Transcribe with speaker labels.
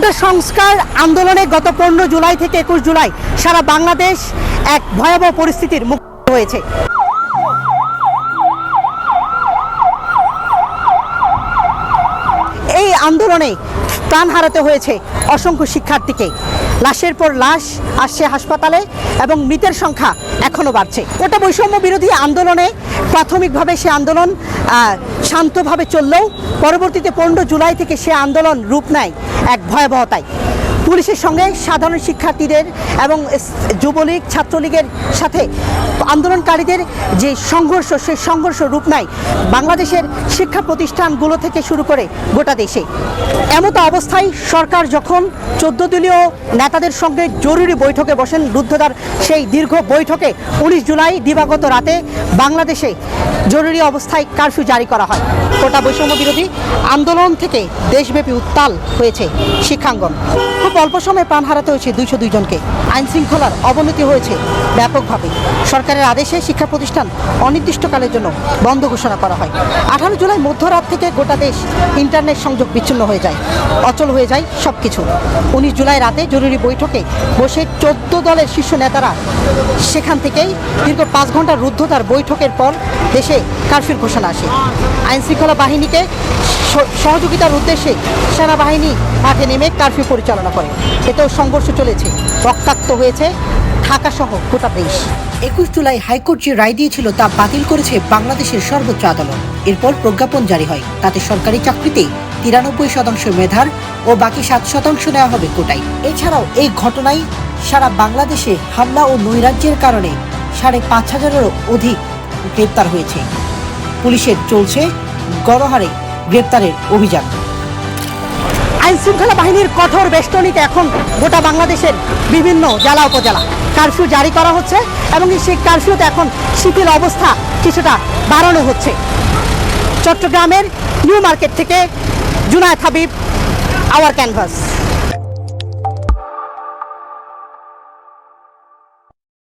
Speaker 1: কোটা সংস্কার আন্দোলনে গত পনেরো জুলাই থেকে একুশ জুলাই সারা বাংলাদেশ এক ভয়াবহ পরিস্থিতির মুখ হয়েছে। এই আন্দোলনে প্রাণ হারাতে হয়েছে অসংখ্য শিক্ষার্থীকে। লাশের পর লাশ আসছে হাসপাতালে এবং মৃতের সংখ্যা এখনও বাড়ছে। ওটা বৈষম্য বিরোধী আন্দোলনে প্রাথমিকভাবে সে আন্দোলন শান্তভাবে চললেও পরবর্তীতে পনেরো জুলাই থেকে সে আন্দোলন রূপ নেয় এক ভয়াবহতায়। পুলিশের সঙ্গে সাধারণ শিক্ষার্থীদের এবং যুবলীগ, ছাত্রলীগের সাথে আন্দোলনকারীদের যে সংঘর্ষ, সেই সংঘর্ষ রূপ নেয় বাংলাদেশের শিক্ষা প্রতিষ্ঠানগুলো থেকে শুরু করে গোটা দেশে। এমতো অবস্থায় সরকার যখন চোদ্দ দলীয় নেতাদের সঙ্গে জরুরি বৈঠকে বসেন, রুদ্ধদ্বার সেই দীর্ঘ বৈঠকে উনিশ জুলাই দিবাগত রাতে বাংলাদেশে জরুরি অবস্থায় কারফিউ জারি করা হয়। কোটা বৈষম্য বিরোধী আন্দোলন থেকে দেশব্যাপী উত্তাল হয়েছে শিক্ষাঙ্গন। খুব অল্প সময়ে প্রাণ হারাতে হয়েছে দুইশো দুইজনকে আইন শৃঙ্খলার অবনতি হয়েছে ব্যাপকভাবে। সরকারের আদেশে শিক্ষা প্রতিষ্ঠান অনির্দিষ্টকালের জন্য বন্ধ ঘোষণা করা হয়। আঠারো জুলাই মধ্যরাত থেকে গোটা দেশ ইন্টারনেট সংযোগ বিচ্ছিন্ন হয়ে যায়। অচল হয়ে যায় সব কিছু উনিশ জুলাই রাতে জরুরি বৈঠকে বসে চোদ্দ দলের শীর্ষ নেতারা সেখান থেকেই দীর্ঘ পাঁচ ঘণ্টার রুদ্ধতার বৈঠকের পর দেশে কারফিউর ঘোষণা আসে। আইন শৃঙ্খলা বাহিনীকে সহযোগিতার উদ্দেশ্যে সেনাবাহিনী মাঠে নেমে কারফিউ পরিচালনা করে। এতেও সংঘর্ষ চলেছে। রক্তাক্ত হয়েছে ঢাকা সহ গোটা দেশ। একুশ জুলাই হাইকোর্ট যে রায় দিয়েছিল তা বাতিল করেছে বাংলাদেশের সর্বোচ্চ আদালত। এরপর প্রজ্ঞাপন জারি হয়। তাতে সরকারি চাকরিতে তিরানব্বই শতাংশ মেধার ও বাকি সাত শতাংশ নেওয়া হবে কোটায়। এছাড়াও এই ঘটনায় সারা বাংলাদেশে হামলা ও নৈরাজ্যের কারণে সাড়ে পাঁচ হাজারেরও অধিক গ্রেপ্তার হয়েছে। পুলিশের চলছে গড়হারে গ্রেপ্তারের অভিযান। আইন শৃঙ্খলা বাহিনীর কঠোর বেষ্টনীতে এখন গোটা বাংলাদেশের বিভিন্ন জেলা, উপজেলা কারফিউ জারি করা হচ্ছে এবং সেই কারফিউতে এখন শিথিল অবস্থা কিছুটা বাড়ানো হচ্ছে। চট্টগ্রামের নিউ মার্কেট থেকে জুনায়দ হাবিব, আওয়ার ক্যানভাস।